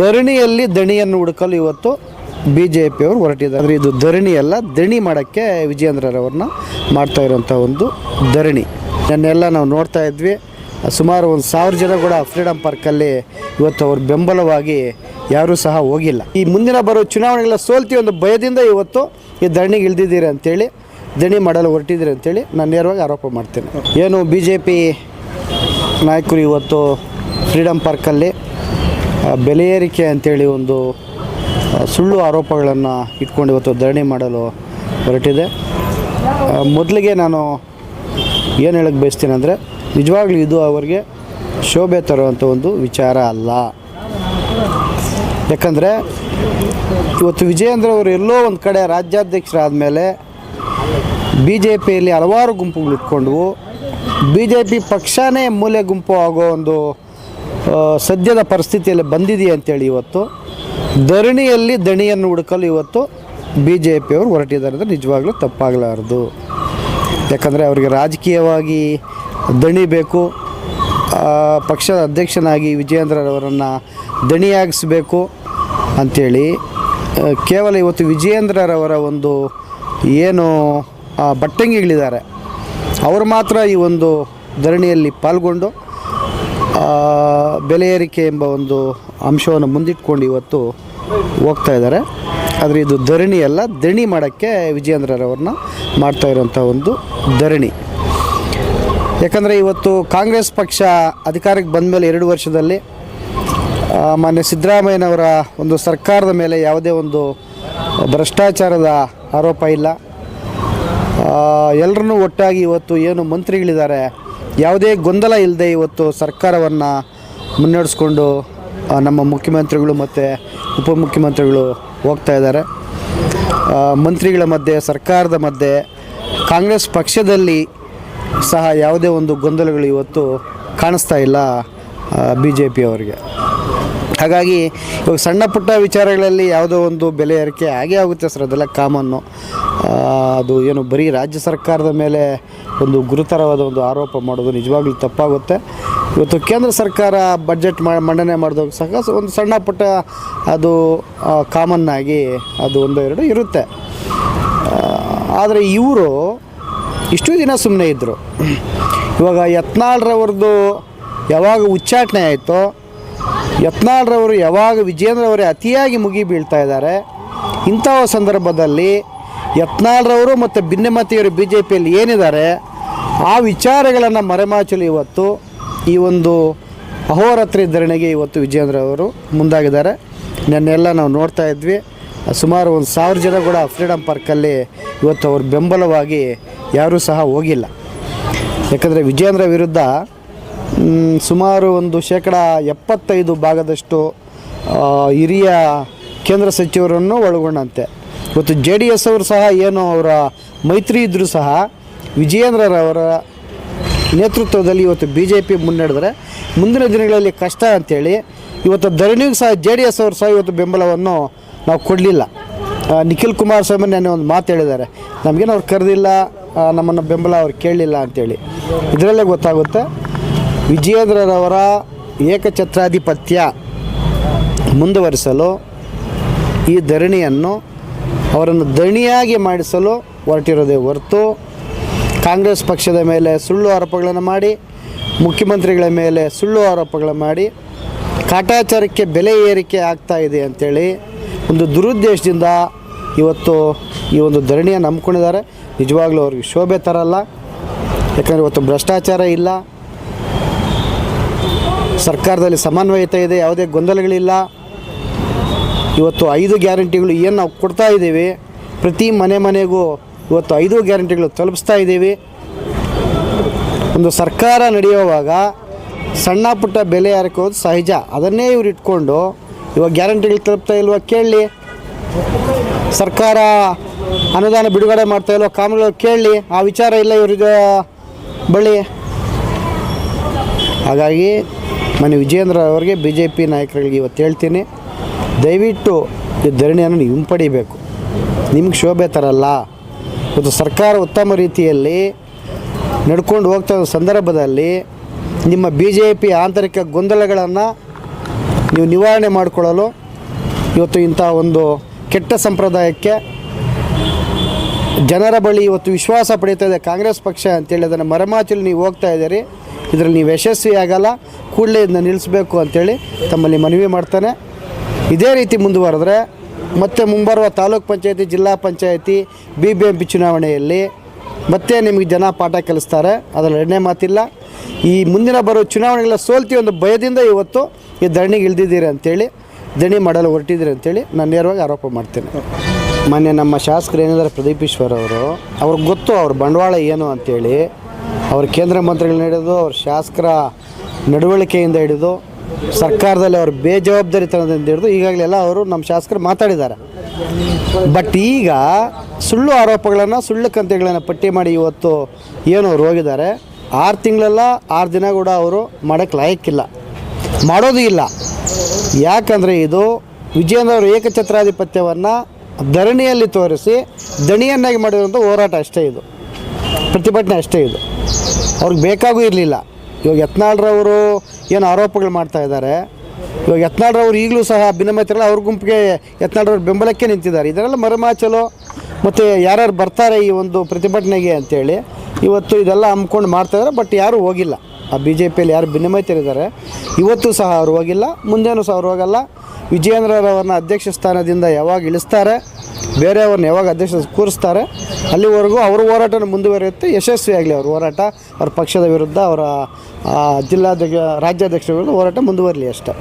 ಧರಣಿಯಲ್ಲಿ ದಣಿಯನ್ನು ಹುಡುಕಲು ಇವತ್ತು B J ಪಿಯವರು ಹೊರಟಿದ್ದಾರೆ. ಅಂದರೆ ಇದು ಧರಣಿ ಅಲ್ಲ, ದಣಿ ಮಾಡೋಕ್ಕೆ ವಿಜಯೇಂದ್ರರವ್ರನ್ನ ಮಾಡ್ತಾ ಇರೋಂಥ ಒಂದು ಧರಣಿ. ಇದನ್ನೆಲ್ಲ ನಾವು ನೋಡ್ತಾ ಇದ್ವಿ. ಸುಮಾರು ಒಂದು ಸಾವಿರ ಜನ ಕೂಡ ಫ್ರೀಡಮ್ ಪಾರ್ಕಲ್ಲಿ ಇವತ್ತು ಅವ್ರ ಬೆಂಬಲವಾಗಿ ಯಾರೂ ಸಹ ಹೋಗಿಲ್ಲ. ಈ ಮುಂದಿನ ಬರೋ ಚುನಾವಣೆಗಳ ಸೋಲ್ತಿ ಒಂದು ಭಯದಿಂದ ಇವತ್ತು ಈ ಧರಣಿಗೆ ಇಳಿದಿದ್ದೀರಿ ಅಂತೇಳಿ, ದಣಿ ಮಾಡಲು ಹೊರಟಿದ್ದೀರಿ ಅಂತೇಳಿ ನಾನು ನೇರವಾಗಿ ಆರೋಪ ಮಾಡ್ತೇನೆ. ಏನು ಬಿ ಜೆ ಪಿ ನಾಯಕರು ಇವತ್ತು ಫ್ರೀಡಮ್ ಪಾರ್ಕಲ್ಲಿ ಬೆಲೆ ಏರಿಕೆ ಅಂತೇಳಿ ಒಂದು ಸುಳ್ಳು ಆರೋಪಗಳನ್ನು ಇಟ್ಕೊಂಡು ಇವತ್ತು ಧರಣಿ ಮಾಡಲು ಹೊರಟಿದೆ. ಮೊದಲಿಗೆ ನಾನು ಏನು ಹೇಳಕ್ಕೆ ಬಯಸ್ತೀನಿ ಅಂದರೆ, ನಿಜವಾಗ್ಲೂ ಇದು ಅವರಿಗೆ ಶೋಭೆ ತರುವಂಥ ಒಂದು ವಿಚಾರ ಅಲ್ಲ. ಯಾಕಂದರೆ, ಇವತ್ತು ವಿಜಯೇಂದ್ರ ಅವರು ಎಲ್ಲೋ ಒಂದು ಕಡೆ ರಾಜ್ಯಾಧ್ಯಕ್ಷರಾದ ಮೇಲೆ ಬಿ ಜೆ ಪಿಯಲ್ಲಿ ಹಲವಾರು ಗುಂಪುಗಳು ಇಟ್ಕೊಂಡ್ವು ಬಿ ಜೆ ಪಿ ಪಕ್ಷನೇ ಮೂಲೆ ಗುಂಪು ಆಗೋ ಒಂದು ಸದ್ಯದ ಪರಿಸ್ಥಿತಿಯಲ್ಲಿ ಬಂದಿದೆಯಾ ಅಂತೇಳಿ ಇವತ್ತು, ಧರಣಿಯಲ್ಲಿ ದಣಿಯನ್ನು ಹುಡುಕಲು ಇವತ್ತು ಬಿ ಜೆ ಪಿಯವರು ಹೊರಟಿದ್ದಾರೆ ಅಂದರೆ ನಿಜವಾಗ್ಲೂ ತಪ್ಪಾಗಲಾರದು. ಯಾಕಂದರೆ ಅವರಿಗೆ ರಾಜಕೀಯವಾಗಿ ದಣಿ ಬೇಕು ಪಕ್ಷದ ಅಧ್ಯಕ್ಷನಾಗಿ ವಿಜಯೇಂದ್ರರವರನ್ನು ದಣಿಯಾಗಿಸಬೇಕು ಅಂಥೇಳಿ ಕೇವಲ ಇವತ್ತು ವಿಜಯೇಂದ್ರರವರ ಒಂದು ಏನು ಬಟ್ಟಂಗಿಗಳಿದ್ದಾರೆ. ಅವರು ಮಾತ್ರ ಈ ಒಂದು ಧರಣಿಯಲ್ಲಿ ಪಾಲ್ಗೊಂಡು ಬೆಲೆ ಏರಿಕೆ ಎಂಬ ಒಂದು ಅಂಶವನ್ನು ಮುಂದಿಟ್ಕೊಂಡು ಇವತ್ತು ಹೋಗ್ತಾ ಇದ್ದಾರೆ. ಆದರೆ ಇದು ಧರಣಿ ಅಲ್ಲ ದಣಿ ಮಾಡೋಕ್ಕೆ ವಿಜಯೇಂದ್ರರವ್ರನ್ನ ಮಾಡ್ತಾ ಇರೋಂಥ ಒಂದು ಧರಣಿ. ಯಾಕಂದರೆ ಇವತ್ತು ಕಾಂಗ್ರೆಸ್ ಪಕ್ಷ ಅಧಿಕಾರಕ್ಕೆ ಬಂದ ಮೇಲೆ ಎರಡು ವರ್ಷದಲ್ಲಿ ಮಾನ್ಯ ಸಿದ್ದರಾಮಯ್ಯನವರ ಒಂದು ಸರ್ಕಾರದ ಮೇಲೆ ಯಾವುದೇ ಒಂದು ಭ್ರಷ್ಟಾಚಾರದ ಆರೋಪ ಇಲ್ಲ. ಎಲ್ಲರನ್ನೂ ಒಟ್ಟಾಗಿ ಇವತ್ತು ಏನು ಮಂತ್ರಿಗಳಿದ್ದಾರೆ, ಯಾವುದೇ ಗೊಂದಲ ಇಲ್ಲದೆ ಇವತ್ತು ಸರ್ಕಾರವನ್ನು ಮುನ್ನಡೆಸ್ಕೊಂಡು ನಮ್ಮ ಮುಖ್ಯಮಂತ್ರಿಗಳು ಮತ್ತು ಉಪಮುಖ್ಯಮಂತ್ರಿಗಳು ಹೋಗ್ತಾ ಇದ್ದಾರೆ. ಮಂತ್ರಿಗಳ ಮಧ್ಯೆ, ಸರ್ಕಾರದ ಮಧ್ಯೆ, ಕಾಂಗ್ರೆಸ್ ಪಕ್ಷದಲ್ಲಿ ಸಹ ಯಾವುದೇ ಒಂದು ಗೊಂದಲಗಳು ಇವತ್ತು ಕಾಣಿಸ್ತಾ ಇಲ್ಲ ಬಿ ಜೆ ಪಿಯವರಿಗೆ ಹಾಗಾಗಿ ಇವಾಗ ಸಣ್ಣ ಪುಟ್ಟ ವಿಚಾರಗಳಲ್ಲಿ ಯಾವುದೋ ಒಂದು ಬೆಲೆ ಏರಿಕೆ ಆಗೇ ಆಗುತ್ತೆ ಸರ್, ಅದೆಲ್ಲ ಕಾಮನ್ನು. ಅದು ಏನು ಬರೀ ರಾಜ್ಯ ಸರ್ಕಾರದ ಮೇಲೆ ಒಂದು ಗುರುತರವಾದ ಒಂದು ಆರೋಪ ಮಾಡೋದು ನಿಜವಾಗ್ಲೂ ತಪ್ಪಾಗುತ್ತೆ. ಇವತ್ತು ಕೇಂದ್ರ ಸರ್ಕಾರ ಬಡ್ಜೆಟ್ ಮಂಡನೆ ಮಾಡಿದಾಗ ಸಹ ಒಂದು ಸಣ್ಣ ಪುಟ್ಟ ಅದು ಕಾಮನ್ ಆಗಿ ಅದು ಒಂದು ಎರಡು ಇರುತ್ತೆ. ಆದರೆ ಇವರು ಇಷ್ಟು ದಿನ ಸುಮ್ಮನೆ ಇದ್ದರು ಇವಾಗ ಯತ್ನಾಳ್ರವ್ರದ್ದು ಯಾವಾಗ ಉಚ್ಚಾಟನೆ ಆಯಿತೋ, ಯತ್ನಾಳ್ರವರು ಯಾವಾಗ ವಿಜೇಂದ್ರವರೇ ಅತಿಯಾಗಿ ಮುಗಿ ಬೀಳ್ತಾ ಇದ್ದಾರೆ ಇಂಥ ಸಂದರ್ಭದಲ್ಲಿ ಯತ್ನಾಳ್ರವರು ಮತ್ತು ಭಿನ್ನಮತಿಯವರು ಬಿ ಜೆ ಪಿಯಲ್ಲಿ ಏನಿದ್ದಾರೆ, ಆ ವಿಚಾರಗಳನ್ನು ಮರೆಮಾಚಲು ಇವತ್ತು ಈ ಒಂದು ಅಹೋರಾತ್ರಿ ಧರಣಿಗೆ ಇವತ್ತು ವಿಜಯೇಂದ್ರ ಅವರು ಮುಂದಾಗಿದ್ದಾರೆ. ನೆನ್ನೆಲ್ಲ ನಾವು ನೋಡ್ತಾ ಇದ್ವಿ. ಸುಮಾರು ಒಂದು ಸಾವಿರ ಜನ ಕೂಡ ಫ್ರೀಡಮ್ ಪಾರ್ಕಲ್ಲಿ ಇವತ್ತು ಅವ್ರ ಬೆಂಬಲವಾಗಿ ಯಾರೂ ಸಹ ಹೋಗಿಲ್ಲ. ಯಾಕಂದರೆ ವಿಜಯೇಂದ್ರ ವಿರುದ್ಧ ಸುಮಾರು ಒಂದು ಶೇಕಡ ಎಪ್ಪತ್ತೈದು ಭಾಗದಷ್ಟು ಹಿರಿಯ ಕೇಂದ್ರ ಸಚಿವರನ್ನು ಒಳಗೊಂಡಂತೆ. ಇವತ್ತು ಜೆ ಡಿ ಎಸ್ ಅವರು ಸಹ ಏನು ಅವರ ಮೈತ್ರಿ ಇದ್ದರೂ ಸಹ ವಿಜಯೇಂದ್ರರವರ ನೇತೃತ್ವದಲ್ಲಿ ಇವತ್ತು ಬಿ ಜೆ ಪಿ ಮುನ್ನಡೆದರೆ ಮುಂದಿನ ದಿನಗಳಲ್ಲಿ ಕಷ್ಟ ಅಂಥೇಳಿ ಇವತ್ತು ಧರಣಿಗೂ ಸಹ ಜೆ ಡಿ ಎಸ್ ಅವರು ಸಹ ಇವತ್ತು ಬೆಂಬಲವನ್ನು ನಾವು ಕೊಡಲಿಲ್ಲ. ನಿಖಿಲ್ ಕುಮಾರಸ್ವಾಮಿ ನೆನ್ನೆ ಒಂದು ಮಾತು ಹೇಳಿದ್ದಾರೆ. ನಮಗೇನು ಅವ್ರು ಕರೆದಿಲ್ಲ ನಮ್ಮನ್ನು ಬೆಂಬಲ ಅವ್ರು ಕೇಳಲಿಲ್ಲ ಅಂಥೇಳಿ ಇದರಲ್ಲೇ ಗೊತ್ತಾಗುತ್ತೆ. ವಿಜಯೇಂದ್ರರವರ ಏಕಛತ್ರಾಧಿಪತ್ಯ ಮುಂದುವರಿಸಲು ಈ ಧರಣಿಯನ್ನು ಅವರನ್ನು ಧರಣಿಯಾಗಿ ಮಾಡಿಸಲು ಹೊರಟಿರೋದೇ ಹೊರತು ಕಾಂಗ್ರೆಸ್ ಪಕ್ಷದ ಮೇಲೆ ಸುಳ್ಳು ಆರೋಪಗಳನ್ನು ಮಾಡಿ, ಮುಖ್ಯಮಂತ್ರಿಗಳ ಮೇಲೆ ಸುಳ್ಳು ಆರೋಪಗಳನ್ನು ಮಾಡಿ, ಕಾಟಾಚಾರಕ್ಕೆ ಬೆಲೆ ಏರಿಕೆ ಆಗ್ತಾ ಇದೆ ಅಂಥೇಳಿ ಒಂದು ದುರುದ್ದೇಶದಿಂದ ಇವತ್ತು ಈ ಒಂದು ಧರಣಿಯನ್ನು ನಂಬ್ಕೊಂಡಿದ್ದಾರೆ ನಿಜವಾಗ್ಲೂ ಅವ್ರಿಗೆ ಶೋಭೆ ತರಲ್ಲ. ಯಾಕಂದರೆ ಇವತ್ತು ಭ್ರಷ್ಟಾಚಾರ ಇಲ್ಲ. ಸರ್ಕಾರದಲ್ಲಿ ಸಮನ್ವಯತೆ ಇದೆ, ಯಾವುದೇ ಗೊಂದಲಗಳಿಲ್ಲ. ಇವತ್ತು ಐದು ಗ್ಯಾರಂಟಿಗಳು ಏನು ನಾವು ಕೊಡ್ತಾ ಇದ್ದೀವಿ. ಪ್ರತಿ ಮನೆ ಮನೆಗೂ ಇವತ್ತು ಐದು ಗ್ಯಾರಂಟಿಗಳು ತಲುಪಿಸ್ತಾ ಇದ್ದೀವಿ. ಒಂದು ಸರ್ಕಾರ ನಡೆಯುವಾಗ ಸಣ್ಣ ಪುಟ್ಟ ಬೆಲೆ ಹಾಕೋದು ಸಹಜ. ಅದನ್ನೇ ಇವ್ರು ಇಟ್ಕೊಂಡು ಇವಾಗ ಗ್ಯಾರಂಟಿಗಳು ತಲುಪ್ತಾ ಇಲ್ವಾ ಕೇಳಲಿ ಸರ್ಕಾರ ಅನುದಾನ ಬಿಡುಗಡೆ ಮಾಡ್ತಾ ಇಲ್ವಾ ಕಾಮಗಾರಿ ಕೇಳಲಿ ಆ ವಿಚಾರ ಇಲ್ಲ ಇವ್ರಿಗೆ ಬಳಿ. ಹಾಗಾಗಿ ಮನೆ ವಿಜಯೇಂದ್ರ ಅವರಿಗೆ ಬಿ ಜೆ ಪಿ ನಾಯಕರಿಗೆ ಇವತ್ತು ಹೇಳ್ತೀನಿ. ದಯವಿಟ್ಟು ಈ ಧರಣಿಯನ್ನು ಹಿಂಪಡಿಬೇಕು. ನಿಮ್ಗೆ ಶೋಭೆ ತರಲ್ಲ. ಇವತ್ತು ಸರ್ಕಾರ ಉತ್ತಮ ರೀತಿಯಲ್ಲಿ ನಡ್ಕೊಂಡು ಹೋಗ್ತಾ ಸಂದರ್ಭದಲ್ಲಿ ನಿಮ್ಮ ಬಿ ಜೆ ಪಿ ಆಂತರಿಕ ಗೊಂದಲಗಳನ್ನು ನೀವು ನಿವಾರಣೆ ಮಾಡಿಕೊಳ್ಳಲು ಇವತ್ತು ಇಂಥ ಒಂದು ಕೆಟ್ಟ ಸಂಪ್ರದಾಯಕ್ಕೆ ಜನರ ಬಳಿ ಇವತ್ತು ವಿಶ್ವಾಸ ಪಡೀತಾ ಇದೆ ಕಾಂಗ್ರೆಸ್ ಪಕ್ಷ ಅಂತೇಳಿ ಅದನ್ನು ಮರೆಮಾಚಲು ನೀವು ಹೋಗ್ತಾ ಇದ್ದೀರಿ. ಇದರಲ್ಲಿ ನೀವು ಯಶಸ್ವಿ ಆಗಲ್ಲ, ಕೂಡಲೇ ಇದನ್ನ ನಿಲ್ಲಿಸಬೇಕು ಅಂತೇಳಿ ತಮ್ಮಲ್ಲಿ ಮನವಿ ಮಾಡ್ತಾನೆ. ಇದೇ ರೀತಿ ಮುಂದುವರೆದ್ರೆ ಮತ್ತೆ ಮುಂಬರುವ taluk panchayati, zilla panchayati B B M P ಚುನಾವಣೆಯಲ್ಲಿ ಮತ್ತೆ ನಿಮಗೆ ಜನ ಪಾಠ ಕಲಿಸ್ತಾರೆ. ಅದರಲ್ಲಿ ಎರಡನೇ ಮಾತಿಲ್ಲ. ಈ ಮುಂದಿನ ಬರೋ ಚುನಾವಣೆಗಳ ಸೋಲ್ತಿ ಒಂದು ಭಯದಿಂದ ಇವತ್ತು ಈ ಧರಣಿಗೆ ಇಳಿದಿದ್ದೀರಿ ಅಂತೇಳಿ ದಣಿ ಮಾಡಲು ಹೊರಟಿದ್ದೀರಿ ಅಂಥೇಳಿ ನಾನು ನೇರವಾಗಿ ಆರೋಪ ಮಾಡ್ತೇನೆ. ಮೊನ್ನೆ ನಮ್ಮ ಶಾಸಕರು ಏನಿದ್ದಾರೆ, ಪ್ರದೀಪ್ ಈಶ್ವರ್ ಅವರು, ಅವ್ರಿಗೆ ಗೊತ್ತು ಅವ್ರ ಬಂಡವಾಳ ಏನು ಅಂತೇಳಿ. ಅವ್ರ ಕೇಂದ್ರ ಮಂತ್ರಿಗಳನ್ನ ಹಿಡಿದು ಅವ್ರ ಶಾಸಕರ ನಡವಳಿಕೆಯಿಂದ ಹಿಡಿದು ಸರ್ಕಾರದಲ್ಲಿ ಅವ್ರ ಬೇಜವಾಬ್ದಾರಿತನದಿಂದ ಹಿಡಿದು ಈಗಾಗಲೇ ಎಲ್ಲ ಅವರು ನಮ್ಮ ಶಾಸಕರು ಮಾತಾಡಿದ್ದಾರೆ. ಬಟ್ ಈಗ ಸುಳ್ಳು ಆರೋಪಗಳನ್ನು, ಸುಳ್ಳು ಕಂತೆಗಳನ್ನು ಪಟ್ಟಿ ಮಾಡಿ ಇವತ್ತು ಏನು ಅವ್ರು ಹೋಗಿದ್ದಾರೆ ಆರು ತಿಂಗಳೆಲ್ಲ ಆರು ದಿನ ಕೂಡ ಅವರು ಮಾಡೋಕ್ಕೆ ಲಾಯಕ್ಕಿಲ್ಲ. ಮಾಡೋದು ಇಲ್ಲ. ಯಾಕಂದರೆ ಇದು ವಿಜೇಂದ್ರ ಅವರ ಏಕಛತ್ರಾಧಿಪತ್ಯವನ್ನು ಧರಣಿಯಲ್ಲಿ ತೋರಿಸಿ ದಣಿಯನ್ನಾಗಿ ಮಾಡಿರುವಂಥ ಹೋರಾಟ ಅಷ್ಟೇ ಇದು. ಪ್ರತಿಭಟನೆ ಅಷ್ಟೇ ಇದು. ಅವ್ರಿಗೆ ಬೇಕಾಗೂ ಇರಲಿಲ್ಲ. ಇವಾಗ ಯತ್ನಾಳ್ರವರು ಏನು ಆರೋಪಗಳು ಮಾಡ್ತಾ ಇದ್ದಾರೆ. ಇವಾಗ ಯತ್ನಾಳ್ರವ್ರು ಈಗಲೂ ಸಹ ಭಿನ್ನಮತಿರಲ್ಲ ಅವ್ರ ಗುಂಪಿಗೆ ಯತ್ನಾಳ್ರವ್ರ ಬೆಂಬಲಕ್ಕೆ ನಿಂತಿದ್ದಾರೆ. ಇದರೆಲ್ಲ ಮರೆಮಾಚಲು ಮತ್ತು ಯಾರ್ಯಾರು ಬರ್ತಾರೆ ಈ ಒಂದು ಪ್ರತಿಭಟನೆಗೆ ಅಂತೇಳಿ ಇವತ್ತು ಇದೆಲ್ಲ ಹಮ್ಮಿಕೊಂಡು ಮಾಡ್ತಾಯಿದ್ದಾರೆ ಬಟ್ ಯಾರೂ ಹೋಗಿಲ್ಲ. ಆ ಬಿ ಜೆ ಪಿಯಲ್ಲಿ ಯಾರು ಭಿನ್ನಮತಿರಿದ್ದಾರೆ. ಇವತ್ತು ಸಹ ಅವ್ರು ಹೋಗಿಲ್ಲ ಮುಂದೇನೂ ಸಹ ಅವ್ರು ಹೋಗಲ್ಲ. ವಿಜಯೇಂದ್ರರವ್ರನ್ನ ಅಧ್ಯಕ್ಷ ಸ್ಥಾನದಿಂದ ಯಾವಾಗ ಇಳಿಸ್ತಾರೆ, ಬೇರೆಯವ್ರನ್ನ ಯಾವಾಗ ಅಧ್ಯಕ್ಷ ಕೂರಿಸ್ತಾರೆ ಅಲ್ಲಿವರೆಗೂ ಅವ್ರ ಹೋರಾಟನ ಮುಂದುವರಿಯುತ್ತೆ. ಯಶಸ್ವಿಯಾಗಲಿ ಅವ್ರ ಹೋರಾಟ, ಅವ್ರ ಪಕ್ಷದ ವಿರುದ್ಧ ಅವರ ಜಿಲ್ಲಾಧ್ಯಕ್ಷ, ರಾಜ್ಯಾಧ್ಯಕ್ಷರ ವಿರುದ್ಧ ಹೋರಾಟ ಮುಂದುವರಲಿ ಅಷ್ಟೇ.